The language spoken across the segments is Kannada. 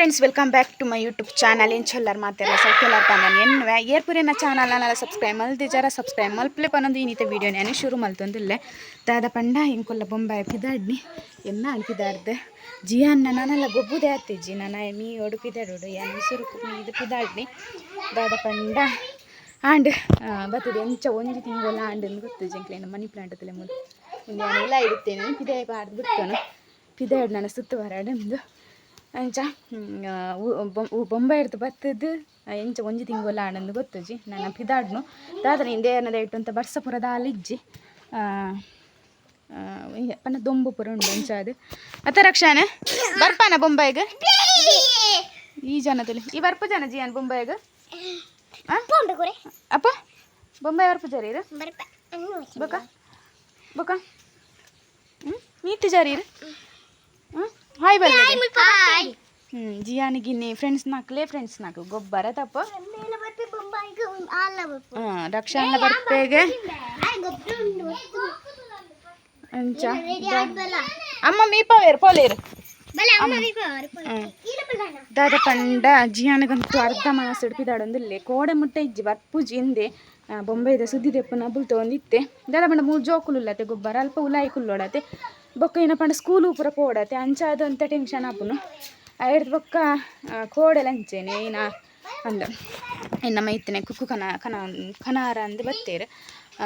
Friends welcome back to my YouTube channel ಏನು ಚಲ್ಲರ್ ಮಾತಾಡ ಸೌಕೆಲ್ಲರ್ ಎನ್ನುವೆ, ಏರ್ಪುರಿನ ಚಾನಲ್ ನಾನು ಸಬ್ಸ್ಕ್ರೈಬ್ ಮಲ್ದಿ ಜರ ಸಬ್ಸ್ಕ್ರೈಬ್ ಮಲ್ಪ್ಲಿಪ್ ಪನ್ನೊಂದು ಇನ್ನಿತ ವೀಡಿಯೋ ನಾನು ಶುರು ಮಲ್ತೊಂದಿಲ್ಲೆ. ದಾದ ಪಂಡ, ಇಂಕೊಲ್ಲ ಬೊಂಬಾಯಿ ಪಿದಾಡ್ನಿ. ಎನ್ನ ಅಲ್ಪಿದಾಡ್ದೆ ಜಿಯನ್ನ ನಾನೆಲ್ಲ ಗೊಬ್ಬುದೇ ಆತಿಜ್ಜಿ ನಾನು ಮೀ ಒಡು ಪಿದಾಡೋಡು ಸುರು ಇದು ಪಿದಾಡ್ನಿ. ದಾದ ಪಂಡ, ಆಂಡ್ ಬರ್ತದೆ ಎಂಚ ಒಂಜಿ ತಿಂಗಳ ಆಂಡ್ ಗೊತ್ತು ಜಂಕ್ಲೇನು ಮನಿ ಪ್ಲಾಂಟ್ ತಲೆ ಮುಂದೆ ಒಂದು ಎಲ್ಲ ಇಡುತ್ತೇನೆ, ಪಿದಾಯ ಪಾಡ್ದು ಬಿಡ್ತಾನು. ಪಿದಾಡ್ ನನ್ನ ಸುತ್ತು ಬರಾಡಂದು ಅಂಚ ಬೊಂಬೈ ಇರ್ತು ಬತ್ತದು ಎಂಚ ಒಂಜಿ ತಿಂಗೋಲ ಆನಂದು ಗೊತ್ತುಜಿ, ನನ್ನ ಪಿದಾಡ್ನು. ದಾದನ ಹಿಂದೆ ಅನ್ನದ ಇಟ್ಟು ಅಂತ ಬರ್ಸಪುರದ ಅಲ್ಲಿಜ್ಜಿ ಪನ್ನ ದೊಂಬು ಪುರ ಉಂಡು ಎಂಚ ಅದು. ಅತ ರಕ್ಷಾನೆ, ಬರ್ಪಾನ ಬೊಂಬೈಗೆ? ಈ ಜನದಲ್ಲಿ, ಈ ಬರ್ಪು ಜನ ಜಿಯನ್ ಬೊಂಬೈಗೆ? ಅಪ್ಪ, ಬೊಂಬೈ ಬರ್ಪು ಜರ ಬರ್ಪ ಬೊಕ ಬೊಕ ಹ್ಞೂ ನೀತಿ ಜಾರಿ ಹ್ಞೂ ಹಾಯ್ ಬರ್ಲಿ ಹ್ಞೂ ಜಿಯಾನಿಗಿನ್ನಿ ಫ್ರೆಂಡ್ಸ್ ನಾಕ್ಲೆ ಫ್ರೆಂಡ್ಸ್ ನಾಕು ಗೊಬ್ಬರ ತಪ್ಪ ಹಾಂ ರಕ್ಷಾನ ಬರ್ಪೇಗೆ ಅಂಚ ಅಮ್ಮ ಮೀಪವೇರು ಪೋಲೇರು ದಾದ ಪಂಡ ಜಿಯಾನಗಂತೂ ಅರ್ಧ ಮನಸ್ಸು ಹಿಡ್ಪಿದಾಡೊಂದಿಲ್ಲೆ ಕೋಡೆ ಮುಟ್ಟೆ ಇಜ್ಜಿ ಬರ್ಪುಜಿ ಹಿಂದೆ ಬೊಂಬೈದ ಸುದ್ದಿ ತೆಪ್ಪನ ಬುಲ್ತ ಒಂದಿತ್ತೆ ದಾದ ಪಂಡ ಮೂರು ಜೋಕುಲುಲ್ಲತೆ ಗೊಬ್ಬರ ಅಲ್ಪ ಉಲಾಯಿ ಕುಲ್ಲೋಡತೆ ಪಂಡ ಸ್ಕೂಲ್ ಉಪುರ ಪೋಡತೆ ಅಂಚ ಅದಂತ ಟೆನ್ಷನ್ ಆಪುನು. ಆಯ್ತು ಬೊಕ್ಕ ಕೋಡೆ ಲಂಚೇನೆ ಏನ ಅಂದ. ಇನ್ನ ಮೈತನೆ ಕುಕ್ಕು ಕನ ಕನ, ಕನಾರ ಅಂದು ಬತ್ತೇರು.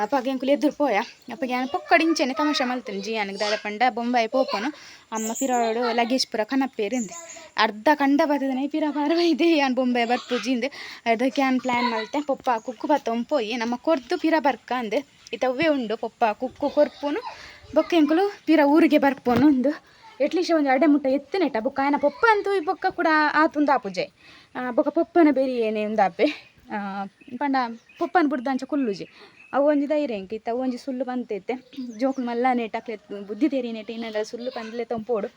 ಅಪ್ಪಗೆ ಅಂಕುಲು ಎದುರು ಪೋಯ. ಅಪ್ಪಗೆ ನಾನು ಪೊಕ್ಕಡಿಂಚೆನೆ ತಮಾಷೆ ಮಲ್ತೇನೆ, ಜಿಯಾನಿಗೆ ದಾದ ಪಂಡ, ಬೊಂಬಾಯಿ ಪೋಪನು. ಅಮ್ಮ ಪಿರಾಡು ಲಗೇಜ್ ಪುರ ಕನಪೇರಿಂದೆ ಅರ್ಧ ಕಂಡ ಬರ್ತದೆ ಪಿರ ಪರವೈದೆ ಯಾನ್ ಬೊಂಬೆ ಬರ್ಪುಜಿಂದೆ ಅದಕ್ಕೆ ಯಾನ್ ಪ್ಲ್ಯಾನ್ ಮಲ್ತೆ, ಪೊಪ್ಪ ಕುಕ್ಕು ಬತ್ತೊಂಪೋಯಿ ಪೋಯಿ. ನಮ್ಮ ಕೊರ್ದು ಪಿರ ಬರ್ಕ ಅಂದೆ. ಇತವೇ ಉಂಡು, ಪೊಪ್ಪ ಕುಕ್ಕು ಕೊರ್ಪುನು. ಬೊಕ್ಕ ಎಂಕುಲು ಪೀರ ಊರಿಗೆ ಬರ್ಪೋನು ಒಂದು ಎಟ್ಲೀಸ್ಟ್ ಒಂದು ಅಡೆ ಮುಟ್ಟ ಎತ್ತನೆಟ. ಬೊಕ್ಕ ಆಯನ ಪೊಪ್ಪ ಅಂತೂ ಈ ಬೊಕ್ಕ ಕೂಡ ಆತುಂದು ಆಪುಜೆ ಬೊಕ್ಕ ಪೊಪ್ಪನ ಬೇರೆ ಏನೇ ಉಂದಾಪೆ. ಪಂಡ ಪೊಪ್ಪನ ಬುಡ್ದಂಚ ಕುಲ್ಲುಜಿ. ಅವು ಒಂಜಿ ಧೈರ್ಯ ಎಂಕ್ ಇತ್ತ? ಒಂಜಿ ಸುಳ್ಳು ಬಂತೈತೆ ಜೋಕುಲು ಮಲ್ಲ ನೆಟ್ಟಾಕ್ಲೆ ಬುದ್ಧಿ ತೇರಿ ನೆಟ್ಟ ಇನ್ನೆಲ್ಲ ಸುಳ್ಳು ಬಂದ್ಲೆ ತಂಪೋಡು.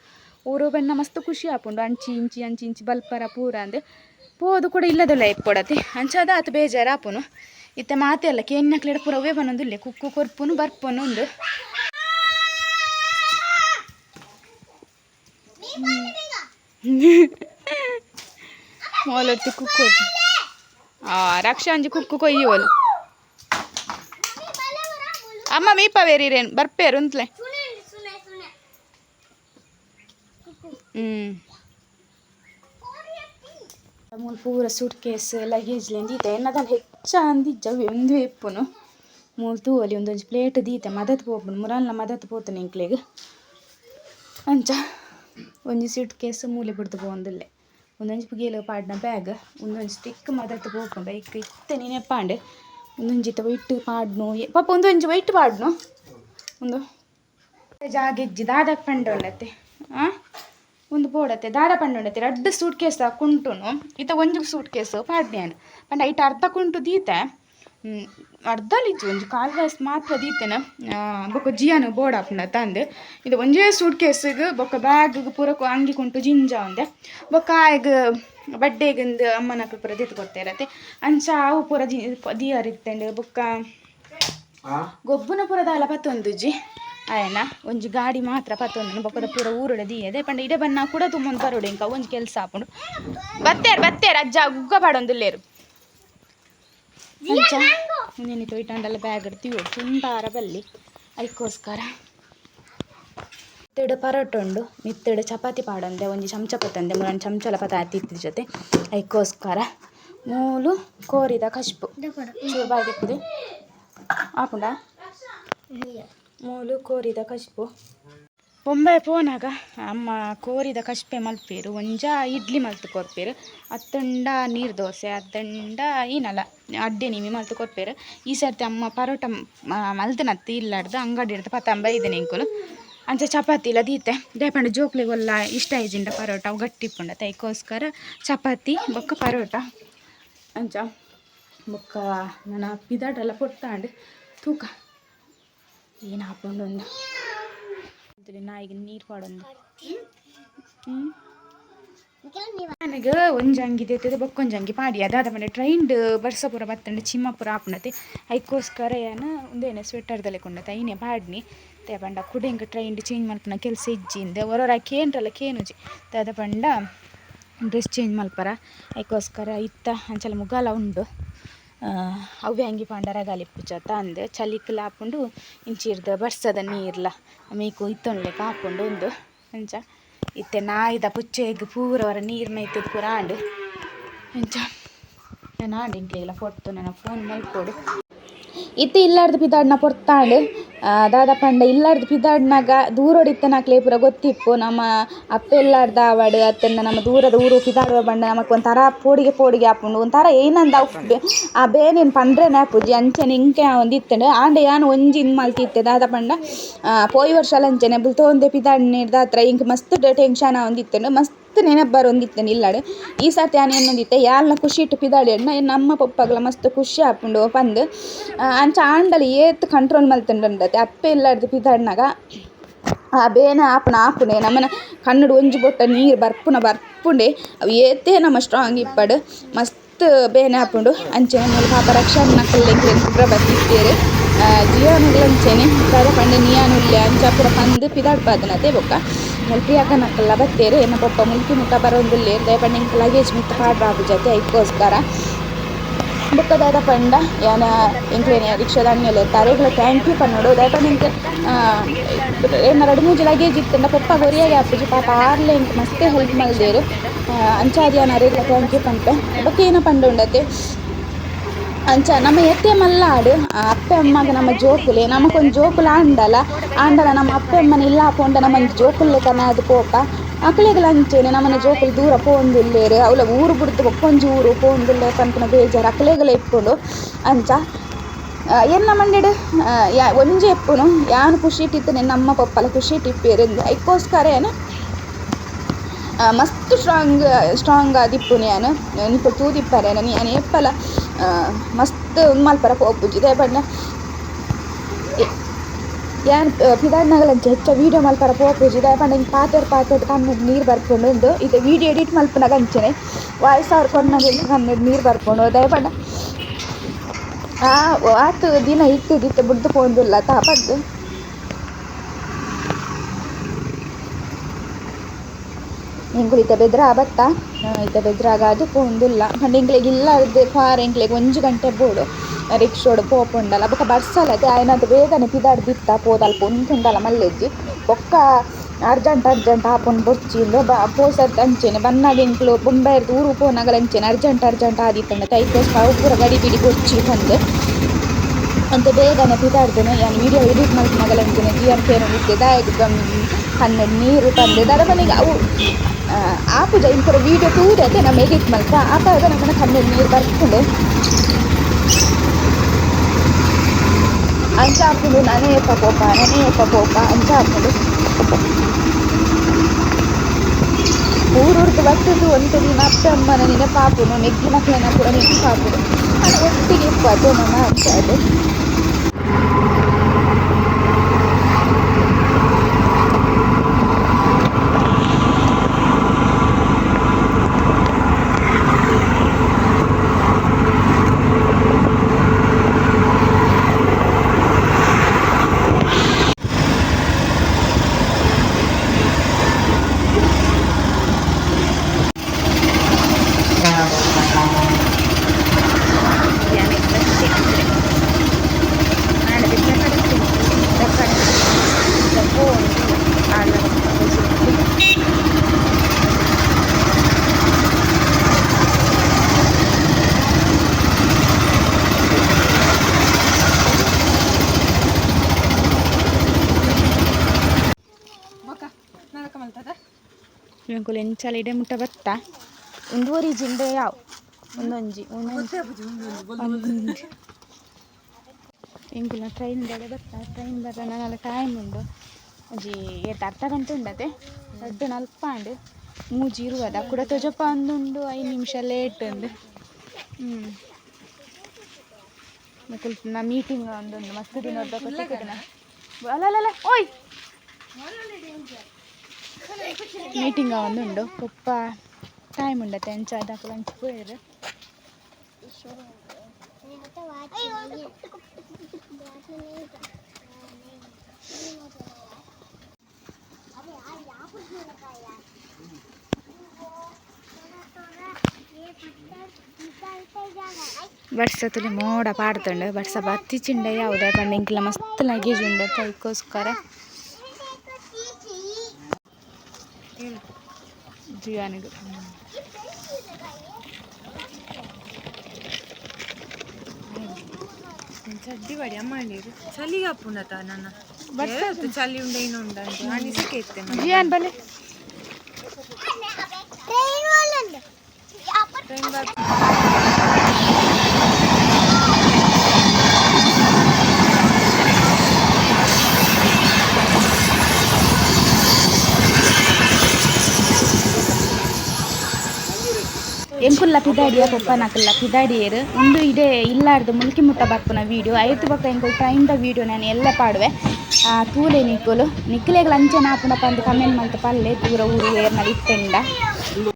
ಊರು ಬಣ್ಣ ಮಸ್ತ್ ಖುಷಿ ಆಪುಂಡು. ಅಂಚಿ ಇಂಚಿ ಅಂಚಿ ಇಂಚಿ ಬಲ್ಪರ ಪೂರ ಅಂದೆ. ಪೋದು ಕೂಡ ಇಲ್ಲದಲ್ಲ ಎಪ್ಪೊಡತೆ. ಅಂಚಾದ ಆತು ಬೇಜಾರು ಆಪುನು ಇತ್ತ ಮಾತೆ ಅಲ್ಲ ಕೇನ್ನಕ್ಲೆಡ ಪುರವೇ ಬನ್ನೊಂದು ಇಲ್ಲೇ ಕುಕ್ಕು ಕೊರ್ಪುನು ಬರ್ಪುನು ಒಂದು ಮೊಲೊತ್ತಿ ಕುಕ್ಕು ಆ ರಕ್ಷಾ ಅಂಜಿ ಕುಕ್ಕು ಕೊಯ್ಯೋಲು. ಅಮ್ಮ, ಮೀಪ ಬೇರಿರೇನು? ಬರ್ಪೇರು ಅಂತಲೇ ಹ್ಞೂ ಮೂಲು ಪೂರ ಸೂಟ್ ಕೇಸ್ ಲಗೇಜ್ ದೀತೆ ಎನ್ನದಲ್ಲಿ ಹೆಚ್ಚ ಅಂದಿಜ್ಜ ಒಂದು ಎಪ್ಪುನು ಮೂಲು ತೂವಲಿ ಒಂದೊಂದು ಪ್ಲೇಟ್ ದೀತೆ. ಮದತ್ ಪೋಪುನು. ಮುರಲ್ನ ಮದತ್ ಪೋತುನು ಇಂಕ್ಲೆಗ್ ಅಂಚ. ಒಂಜಿ ಸೂಟ್ ಕೇಸ್ ಮೂಲೆ ಬಿಡ್ದು ಪೋವೊಂದುಲ್ಲೆ ಉಂದೊಂಜಿ ಪುಗೇಲು ಪಾಡ್ನ ಬ್ಯಾಗ್ ಉಂದೊಂಜಿ ಸ್ಟಿಕ್ ಮದತ್ ಪೋಪುಂಡು ಬೈಕ್ ಇತ್ತೆ ನೀನೆ ಪಾಂಡೆ ಒಂದೊಂಜಿತ ವೈಟ್ ಪಾಡ್ನು ಪಾಪ ಉಂದೊಂಜಿ ವೈಟ್ ಪಾಡ್ನು ಒಂದು ಜಾಗೆಜ್ಜಿ ದಾದ ಪಂಡ ಉಂಡತ್ತೆ ಆ ಒಂದು ಬೋಡತ್ತೆ ದಾದ ಪಂಡ ಉಂಡತ್ತೆ ರಡ್ಡ್ ಸೂಟ್ ಕೇಸ್ ಕುಂಟುನು ಇತ ಒಂಜಿ ಸೂಟ್ ಕೇಸ್ ಪಾಡ್ನೇನು ಪಂಡ ಐಟ್ ಅರ್ಧ ಕುಂಟು ದೀತೆ ಹ್ಮ್, ಅರ್ಧ ಲಿಜ್ಜಿ ಒಂಜಿ ಕಾಲ್ ಗ್ಲಾಸ್ ಮಾತ್ರ ದೀತೆನ ಬೊಕ್ಕ ಜಿಯಾನು ಬೋಡಾಪುಂಡ ತಂದೆ. ಇದು ಒಂಜೇ ಸೂಟ್ ಕೇಸಿಗೆ ಬೊಕ್ಕ ಬ್ಯಾಗ್ ಪೂರ ಅಂಗಿ ಕುಂಟು ಜಿಂಜ ಒಂದೆ ಬೊಕ್ಕ ಆಯ್ಗ ಬಡ್ಡೆಗಿಂದು ಅಮ್ಮನಕ್ಲು ಪೂರ ದೀತು ಕೊಡ್ತೇರತ್ತೆ ಅಂಚ ಅವು ಪೂರ ಜಿ ದಿಯರಿತ್ತಂಡು ಬೊಕ್ಕ ಗೊಬ್ಬುನ ಪೂರ ದಾಲ ಪತ್ತೊಂದುಜಿ ಆಯನ? ಒಂಜಿ ಗಾಡಿ ಮಾತ್ರ ಪತ್ತೊಂದು ಬೊಕ್ಕದ ಪೂರ ಊರುಡ ದಿಯದೆ. ಪಂಡ ಇಡೆ ಬನ್ನ ಕೂಡ ತುಂಬೊಂದು ಬರೋಡು ಇಂಕ ಒಂಜಿ ಕೆಲಸ ಆಪುಂಡು ಬತ್ತೇರು ಬತ್ತೇರು ಅಜ್ಜ ಉಗ್ಗ ಪಾಡೊಂದುಲ್ಲೇರು. ಅಂಚ ನೀನು ತೊಯ್ಟಂಡಲ್ಲ ಬ್ಯಾಗ್ ಇಡ್ತೀವಿ ತುಂಟಾರ ಬಲ್ಲಿ. ಅದಕ್ಕೋಸ್ಕರ. ನಿತ್ತೆಡು ಪರೋಟ ಉಂಡು. ನಿತ್ತೆಡು ಚಪಾತಿ ಪಾಡಂದೆ ಒಂದು ಚಮಚ ಪತ್ತಂದೆ ಮೂರನ್ನು ಚಮಚಲ ಪತ ತಿತ್ತಿದ ಜೊತೆ. ಅದಕ್ಕೋಸ್ಕರ ಮೂಲು ಕೋರಿದ ಕಶ್ಪು. ಚೂರು ಆಪುಂಡ ಮೂಲು ಕೋರಿದ ಕಶ್ಪು. ಬೊಂಬೆ ಪೋನಾಗ ಅಮ್ಮ ಕೋರಿದ ಕಷ್ಪೆ ಮಲ್ಪೇರು, ಒಂಜ ಇಡ್ಲಿ ಮಲ್ತು ಕೊರ್ಪೇರು, ಅತ್ತಂಡ ನೀರು ದೋಸೆ, ಅತ್ತಂಡ ಏನಲ್ಲ ಅಡ್ಡೆ ನಿಮಿ ಮಲ್ತು ಕೊರ್ಪೇರು. ಈ ಸರ್ತಿ ಅಮ್ಮ ಪರೋಟ ಮಲ್ತನತ್ತಿ ಇಲ್ಲಾಡ್ದು, ಅಂಗಡಿ ಹಿಡ್ದು ಪತ್ತಂಬ ಇದೆ ನಿಂಕುಲು. ಅಂಚ ಚಪಾತಿ ಇಲ್ಲ ದೀತೆ. ದೇಪಂಡ ಜೋಕ್ಲಿಗೊಲ್ಲ ಇಷ್ಟ ಐಜಿಂಡ ಪರೋಟ, ಅವು ಗಟ್ಟಿ ಪುಂಡ ತೈಕೋಸ್ಕರ ಚಪಾತಿ, ಬೊಕ್ಕ ಪರೋಟ. ಅಂಚ ಬೊಕ್ಕ ನನ್ನ ಪಿದಾಟೆಲ್ಲ ಪೊಟ್ಟಾಂಡು ತೂಕ. ಏನು ಅಂತೇಳಿ ನಾಯಿಗೆ ನೀರು ಪಾಡೊಂದು ನನಗೆ ಒಂಜಿ ಅಂಗಿ ತೆತ್ತದ ಬೊಕ್ಕೊಂಜಿ ಅಂಗಿ ಪಾಡಿ ಅದಾದ ಮೇಲೆ ಟ್ರೈನ್ಡ್ ಬರ್ಸಪುರ ಬತ್ತಂಡೆ ಚಿಮ್ಮಪುರ ಆಪುನತೆ ಐಕೋಸ್ಕರ ಏನ ಒಂದೇನೆ ದಲೆ ಕೊಂಡತೆ ಐನೆ ಪಾಡ್ನಿ ತೆ ಪಂಡ ಕುಡೆಂಗ್ ಟ್ರೈಂಡ್ ಚೇಂಜ್ ಮಲ್ಪುನ ಕೆಲಸ ಇಜ್ಜಿಂದೆ ಹೊರರ ಕೇನ್ರಲ್ಲ ಕೇನುಜಿ. ದಾದ ಪಂಡ ಡ್ರೆಸ್ ಚೇಂಜ್ ಮಲ್ಪರ ಅದಕ್ಕೋಸ್ಕರ ಇತ್ತ, ಅಂಚಲ ಮುಗಾಲ ಉಂಡು. ಆ, ಪಂಡರ ಅಂಗಿ ಪಾಂಡರ ಗಾಲಿಪ್ಪುಜಾತ ಅಂದೆ ಚಲಿಕ್ಲ ಹಾಕೊಂಡು ಇಂಚಿರ್ದ ಬರ್ಸದ ನೀರ್ಲ ಮೀಕು ಇತ್ತೊಂಡ್ಲೆ ಆಪುಂಡು ಉಂದು ಅಂಚ ಇತ್ತೆ ನಾಯಿದ ಪುಚ್ಚೆಗ್ ಪೂರವರ ನೀರು ನೈತದ ಪೂರ ಆಂಡ್ ಅಂಚ ನಾನು ಆಂಡು ಇಂಕ್ಲೆಗ್ಲ ಫೋಟೋ ನನ್ನ ಫೋನ್ ಮಲ್ಪೊಡು ಇತ್ತೆ ಇಲ್ಲಾರ್ದು ಪಿದಾಡ್ನ ಪೊರ್ತಾಂಡು ದಾದ ಪಂಡ ಇಲ್ಲಾರ್ದು ಪಿದಾಡ್ನಾಗ ದೂರೊಡಿತ್ತನಾಕ್ಲೆ ಪೂರ ಗೊತ್ತಿಪ್ಪು ನಮ್ಮ ಅಪ್ಪ ಇಲ್ಲಾರ್ದ ಆವಡ್ ಅತ್ತಂಡ ನಮ್ಮ ದೂರದ ಊರು ಪಿದಾಡುವ ಪಂಡ ನಮಕ್ ಒಂಥರ ಪೋಡಿಗೆ ಪೋಡಿಗೆ ಆಪುಂಡು ಒಂಥರ ಏನಂದ ಬೆ- ಆ ಬೇನೆನ್ ನಿನ್ ಆಪುಜಿ ಅಂಚನೆ ಇಂಕೆ ಒಂದ್ ಇತ್ತಂಡು ಆಂಡ ಯಾನ್ ಒಂಜಿ ಇನ್ ಮಲ್ತಿತ್ತೆ ದಾದ ಪಂಡ. ಪೋಯಿ ವರ್ಷ ಅಂಚನೆ ಪಿದಾಡ್ ಪಿದಾಡ್ನಿರ್ದ ಹತ್ರ ಇಂಕ್ ಮಸ್ತ್ ಟೆನ್ಷನ್ ಒಂದಿತ್ತಂಡು. ಮಸ್ತ್ ನೆನಪು ಬರೊಂದಿತ್ತೆ ಇಲ್ಲಾಡು ಈ ಸರ್ತಿ ಆನೆ ಎನ್ನೊಂದಿತ್ತೆ ಯಾಲ್ನ ಖುಷಿ ಇಟ್ಟು ಪಿದಾಡಿಯಣ್ಣ ನಮ್ಮ ಪಪ್ಪಗ್ಲ ಮಸ್ತ್ ಖುಷಿ ಆಪುಂಡು ಆ, ಅಂಚ ಆಂಡಲಿ ಏತ್ ಕಂಟ್ರೋಲ್ ಮಲ್ತುಂಡತೆ ಅಪ್ಪೆ ಇಲ್ಲಾಡ್ದು ಪಿದಾಡ್ನಾಗ. ಆ ಬೇನೆ ಆಪುನ ಆಪುನೆ ನಮ್ಮನ ಕನ್ನಡ ಒಂಜಿ ಬೊಟ್ಟ ನೀರು ಬರ್ಪುನ ಬರ್ಪುಂಡೆ ಅವು ಏತೇ ನಮ್ಮ ಸ್ಟ್ರಾಂಗ್ ಇಪ್ಪಡು. ಮಸ್ತ್ ಬೇನೆ ಆಪುಂಡು. ಅಂಚನೆ ಮೂಲ ಪಾಪ ರಕ್ಷಣ್ ಪುರ ಬರ್ತಿದ್ದೇರು ಜೀವನಗಳಂಚೆನೆ ದಾದ ಪಂಡೆ ನಿಯಾನುಲ್ಲೆ ಅಂಚ ಪಂದು ಪಂದ್ ಪಿದಾಡ್ಪಾದನತೆ ಬೊಕ್ಕ ಮೂಲ ಪ್ರಿಯಾಕ ನಕ್ಕಲ್ಲ ಬತ್ತೇರು ಪಾಪ ಪಪ್ಪ ಮುಲ್ಕಿ ಮುಖ ಬರೋಂದುಲ್ಲೇರು ದಯಪಂಡ ಇಂಕ ಲಗೇಜ್ ಮಿತ್ತ ಪಾಡ್ರಾಪು ಜೊತೆ ಅದಕ್ಕೋಸ್ಕರ ಬುಕ್ಕದಾದ ಪಂಡ, ಯಾನ ಎಂಕ್ಲೆನೆ ರಿಕ್ಷಾದ ಅನ್ನೆಲೆ ತರೆಗಳ ಥ್ಯಾಂಕ್ ಯು ಪನ್ನೋಡು ದಾಯಪಂಡ ಏನು ಏನ ಎರಡು ಮೂಜಿ ಲಗೇಜ್ ಇತ್ತಂಡ ಪಪ್ಪ ಗೊರಿಯಾಗಿ ಆಪುಜಿ ಪಾಪ ಆರ್ಲೆ ಮಸ್ತೆ ಹೆಲ್ಪ್ ಮಲ್ದೇರು ಅಂಚಾದಿ ಯಾನ ಅರೆಗ್ಲ ಥ್ಯಾಂಕ್ ಯು ಪನ್ಪೆ ಬೊಕ್ಕ ಏನ ಪಂಡ ಉಂಡತೆ ಅಂಚ, ನಮ್ಮ ಎತ್ತೆ ಮಲ್ಲಾಡು ಅಪ್ಪೆ ಅಮ್ಮಗ ನಮ್ಮ ಜೋಕುಲೆ ನಮಕೊಂದು ಜೋಕುಲು ಆಂಡಲ. ಆಂಡಲ ನಮ್ಮ ಅಪ್ಪೆ ಅಮ್ಮನ ಇಲ್ಲ ಪೋಂಡ ನಮ್ಮೊಂದು ಜೋಕುಲ್ಲೆ ಕನ ಅದು ಪೋಪ ಅಕ್ಲೆಗ್ಲ ಅಂಚೆನೆ ನಮ್ಮನ ಜೋಕುಲು ದೂರ ಪೋವೊಂದುಲ್ಲೆರ್ ಅವಳ ಊರು ಬಿಡ್ತು ಬೊಕ್ಕೊಂಜಿ ಊರು ಪೋಂದಿಲ್ಲ ಪನ್ಪುನ ಬೇಜಾರು. ಅಕ್ಲೆಗ್ಲ ಇಪ್ಪುಂಡು ಅಂಚ ಎನ್ನ ಮಂಡೆಡು? ಯಾ, ಒಂಜಿ ಎಪ್ಪುನು. ಯಾನು ಖುಷಿ ಇಟ್ಟಿತ್ತನೆ, ನಮ್ಮ ಪಪ್ಪಲ ಖುಷಿ ಇಟ್ಟಿಪ್ಪೇರೆ ಅದಕ್ಕೋಸ್ಕರ ಏನು? ಮಸ್ತ್ ಸ್ಟ್ರಾಂಗ್ ಸ್ಟ್ರಾಂಗ್ ಆದಿಪ್ಪು ನಾನು ನಿಪ್ಪ ತೂದಿಪ್ಪರೆ ನಾನು ಎಪ್ಪಲ ಮಸ್ತ್ ಮಲ್ಪರ ಪೋಪುಜಿ ಬಣ್ಣ ಯಾನ್ ಪಿದಾಡ್ನಗಲಂಚ ಹೆಚ್ಚ ವೀಡಿಯೋ ಮಲ್ಪರ ಪೋಪುಜಿ ಪಂಡ ಹಿಂಗೆ ಪಾತೆರ್ ಪಾತೆರ್ ಕಣ್ಣು ನೀರು ಬರ್ಕೊಂಡು ಉಂಡು ಇದು ವೀಡಿಯೋ ಎಡಿಟ್ ಮಲ್ಪನಾಗ ಅಂಚನೆ ವಾಯ್ಸ್ ಅವ್ರ ಕೊನ್ನಾಗ ಕಣ್ಣು ನೀರು ಬರ್ಕೊಂಡು ದಯಪಂಡ ಆ, ಆತು ದಿನ ಇತ್ತೆ ದಿತ್ತು ಬಿಡ್ದು ಪೋಂದಿಲ್ಲ ತಾಪದ್ದು ಎಂಕುಲು ಇತ್ತ ಬೆದ್ರ ಬತ್ತ? ಇತ್ತ ಬೆದ್ರಾಗ ಅದು ಪೋಂದುಲ್ಲ. ಪಂಡ ಎಂಕ್ಲೆಗ್ ಇಲ್ಲಾರ್ದು ಫಾರ್ ಎಂಕ್ಲೆಗ್ ಒಂಜಿ ಗಂಟೆ ಬೋಡು ರಿಕ್ಷೋಡು ಪೋಪುಂಡಲ ಬೊಕ ಬರ್ಸಲ ಆಯ್ನದು ಬೇಗನೆ ಪಿದಾಡ್ ದಿತ್ತ ಪೋದಲ್ಪ ಉಂತುಂಡಲ ಮಲ್ಲೆಜ್ಜಿ. ಬೊಕ್ಕ ಅರ್ಜೆಂಟ್ ಅರ್ಜೆಂಟ್ ಬೊಚ್ಚಿ ಬೊಚ್ಚಿಂದು ಬ ಪೋಸರ್ದು ಅಂಚೆನೆ, ಬನ್ನಾಗ ಎಂಕ್ಲು ಬೊಂಬೈರ್ದು ಊರು ಪೋನಗಲ ಅಂಚೆನೆ, ಅರ್ಜೆಂಟ್ ಅರ್ಜೆಂಟ್ ಆದಿತ್ತಂಡ. ಅವು ಪೂರ ಗಡಿ ಬಿಡಿ ಬೊಚ್ಚಿ ಬಂದು. ಅಂತ ಬೇಗನೆ ಪಿದಾಡ್ದೇನೆ ಯಾನು ವಿಡಿಯೋ ಎಡಿಟ್ ಮಲ್ಪನಗಲಂಚನೆ ಜಿ ಎಂ ಕೇರ್ ದಾಯಕ ಹನ್ನೆರಡು ನೀರು ತಂದೆ. ದರ ಮನೆಗೆ ಅವು ಆಪುಜ ಇಂಪುರ ವೀಡಿಯೋ ತೂದತೆ ನಮ್ಮ ಎಡಿಟ್ ಮಲ್ಪ ಆಪಾಗ ನಮ್ಮನ ಹನ್ನೆರಡು ನೀರು ಬರ್ಕೊಂಡು ಅಂಚ ಹಾಕೊಂಡು ನಾನೇ ಎಪ್ಪ ಪೋಪ ನಾನೇ ಎಪ್ಪ ಪೋಪ ಅಂಚ ಹಾಕೊಂಡು ಊರೂರ್ದು ಬರ್ತದ್ದು ಒಂದು ದಿನ ಅಪ್ಪ ಅಮ್ಮನ ನೆನಪಾಪುನು ನೆಗ್ಗಿ ಮಕ್ಕಳನ್ನ ಕೂಡ ನೆನಪಾಪುನು ಅಲ್ಲ ಒಟ್ಟಿಗೆ ಇಪ್ಪ ಅದು ನನ್ನ ಅಂತ ಅದು ಎಂಚಲ ಇಡೆ ಮುಟ್ಟ ಬತ್ತ ಒಂದೂವರೆ ಜಿಂಡೆ ಯಾವ್ ಒಂದೊಂಜಿ ಎಂಕುಲ ಟ್ರೈನ್ ಬೇರೆ ಬತ್ತ ಟ್ರೈನ್ ಬರ ನನಲ ಟೈಮ್ ಉಂಡು ಒಂಜಿ ಏತ ಅರ್ಧ ಗಂಟೆ ಉಂಡತೆ ದೊಡ್ಡ ನಲ್ಪಾಂಡು ಮೂಜಿ ಇರುವದ ಕೂಡ ತೊಜಪ ಅಂದುಂಡು ಐದು ನಿಮಿಷ ಲೇಟ್ ಉಂಡು ಹ್ಞೂ ಮತ್ತೆ ನಾ ಮೀಟಿಂಗ್ ಒಂದೊಂದು ಮಸ್ತ್ ದಿನ ದಿನ ಅಲ್ಲ ಓಯ್ ಅಲ್ಲ ಓಯ್ ಮೀಟಿಂಗ್ ಒಂದುಂಡು ಪಪ್ಪ ಟೈಮ್ ಉಂಡ ತೆಂಚ ಅದಕ್ಕೆ ಲಂಚ್ ಪೋಯರು ವರ್ಷದಲ್ಲಿ ಮೋಡ ಪಾಡ್ತುಂಡು ವರ್ಷ ಬತ್ತಿಚಿಂಡ ಯಾವುದೇ ಪಂಡ ಇಂಕ್ಲ ಮಸ್ತ್ ಲಗೇಜ್ ಉಂಡು ಅದಕ್ಕೋಸ್ಕರ ಜಿಯಾನಿಗೆ ಚಡ್ಡಿ ಬಡಿ ಅಮ್ಮ ನೀರು ಚಳಿಗೆ ಅಪ್ಪುನತ ನನ್ನ ಬರ್ತದೆ ಚಳಿ ಉಂಡ ಏನು ಉಂಡ ಎಂಕುಲ್ಲ ಪಿದಾಡಿಯ ಪೊಪ್ಪನಕಲ್ಲ ಪಿದಾಡಿಯರು. ಉಂದು ಇಡೆ ಇಲ್ಲಾರ್ದು ಮುಲ್ಕಿ ಮುಟ್ಟ ಬರ್ಪುನ ವೀಡಿಯೋ ಐತು ಬಕ್ಕ ಎಂಕುಲ್ ದ ವೀಡಿಯೋ ನಾನು ಎಲ್ಲ ಪಾಡುವೆ. ತೂಲೆ ನಿಕ್ಕುಲು. ನಿಕ್ಲೆಗ್ಲ ಅಂಚೆ ನಾಪುನ ಪಂದು ಕಮೆಂಟ್ ಮಲ್ತ ಪಲ್ಲೆ, ದೂರ ಊರು ಏರ್ನಲ್ಲಿ ಇತ್ತೆಂಡ.